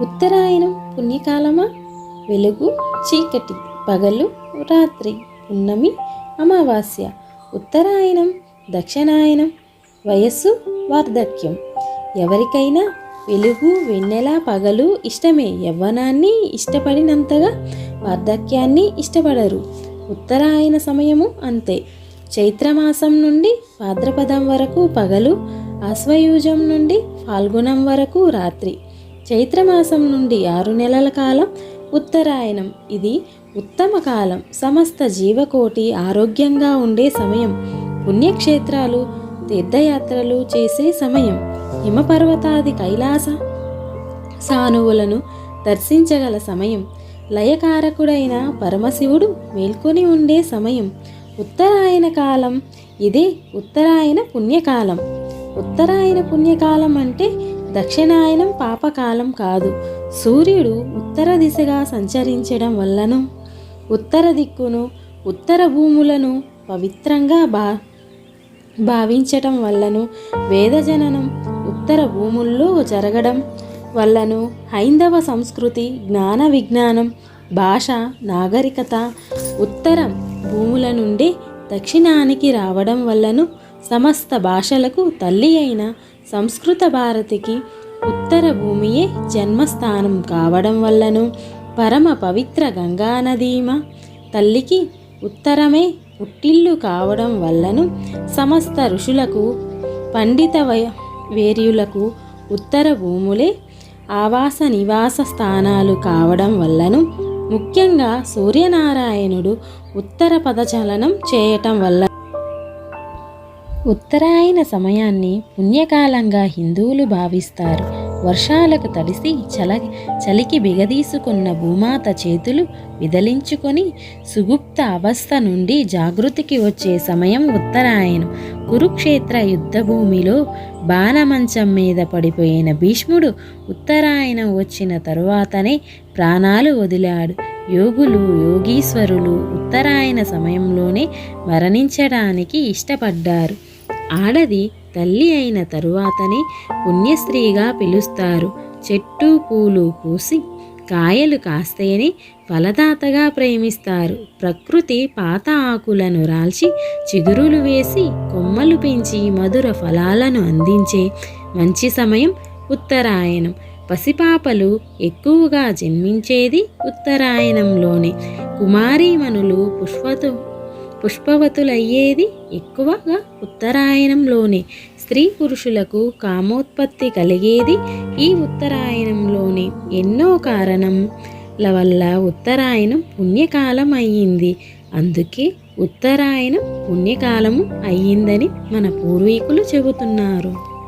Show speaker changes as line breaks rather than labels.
ఉత్తరాయణం పుణ్యకాలమా? వెలుగు చీకటి పగలు రాత్రి పున్నమి అమావాస్య. ఉత్తరాయణం దక్షిణాయనం వయస్సు వార్ధక్యం. ఎవరికైనా వెలుగు వెన్నెల పగలు ఇష్టమే. యవ్వనాన్ని ఇష్టపడినంతగా వార్ధక్యాన్ని ఇష్టపడరు. ఉత్తరాయణ సమయము అంతే. చైత్రమాసం నుండి భాద్రపదం వరకు పగలు ఆశ్వయుజం నుండి ఫాల్గుణం వరకు రాత్రి. చైత్రమాసం నుండి ఆరు నెలల కాలం ఉత్తరాయణం. ఇది ఉత్తమ కాలం. సమస్త జీవకోటి ఆరోగ్యంగా ఉండే సమయం. పుణ్యక్షేత్రాలు తీర్థయాత్రలు చేసే సమయం. హిమపర్వతాది కైలాస సానువులను దర్శించగల సమయం. లయకారకుడైన పరమశివుడు మేల్కొని ఉండే సమయం. ఉత్తరాయణ కాలం. ఇదే ఉత్తరాయణ పుణ్యకాలం. ఉత్తరాయణ పుణ్యకాలం అంటే దక్షిణాయనం పాపకాలం కాదు. సూర్యుడు ఉత్తర దిశగా సంచరించడం వల్లను ఉత్తర దిక్కును ఉత్తర భూములను పవిత్రంగా భా భావించటం వల్లను వేదజననం ఉత్తర భూముల్లో జరగడం వల్లను హైందవ సంస్కృతి జ్ఞాన విజ్ఞానం భాష నాగరికత ఉత్తర భూముల నుండి దక్షిణానికి రావడం వల్లను సమస్త భాషలకు తల్లి అయిన సంస్కృత భారతికి ఉత్తర భూమియే జన్మస్థానం కావడం వల్లను పరమ పవిత్ర గంగానదీమ తల్లికి ఉత్తరమే పుట్టిల్లు కావడం వల్లను సమస్త ఋషులకు పండిత వేర్యులకు ఉత్తర భూములే ఆవాస నివాస స్థానాలు కావడం వల్లను ముఖ్యంగా సూర్యనారాయణుడు ఉత్తర పదచలనం చేయటం వల్ల ఉత్తరాయణ సమయాన్ని పుణ్యకాలంగా హిందువులు భావిస్తారు. వర్షాలకు తడిసి చల చలికి బిగదీసుకున్న భూమాత చేతులు విదలించుకొని సుగుప్త అవస్థ నుండి జాగృతికి వచ్చే సమయం ఉత్తరాయణం. కురుక్షేత్ర యుద్ధభూమిలో బాణమంచం మీద పడిపోయిన భీష్ముడు ఉత్తరాయణం వచ్చిన తరువాతనే ప్రాణాలు వదిలాడు. యోగులు యోగీశ్వరులు ఉత్తరాయణ సమయంలోనే మరణించడానికి ఇష్టపడ్డారు. ఆడది తల్లి అయిన తరువాతనే పుణ్యస్త్రీగా పిలుస్తారు. చెట్టు పూలు పూసి కాయలు కాస్తేనే ఫలదాతగా ప్రేమిస్తారు. ప్రకృతి పాత ఆకులను రాల్చి చిగురులు వేసి కొమ్మలు పెంచి మధుర ఫలాలను అందించే మంచి సమయం ఉత్తరాయణం. పసిపాపలు ఎక్కువగా జన్మించేది ఉత్తరాయణంలోనే. కుమారీమణులు పుష్పతో పుష్పవతులయ్యేది ఎక్కువగా ఉత్తరాయణంలోనే. స్త్రీ పురుషులకు కామోత్పత్తి కలిగేది ఈ ఉత్తరాయణంలోనే. ఎన్నో కారణంల వల్ల ఉత్తరాయణం పుణ్యకాలం అయ్యింది అందుకే ఉత్తరాయణం పుణ్యకాలము అయ్యిందని మన పూర్వీకులు చెబుతున్నారు.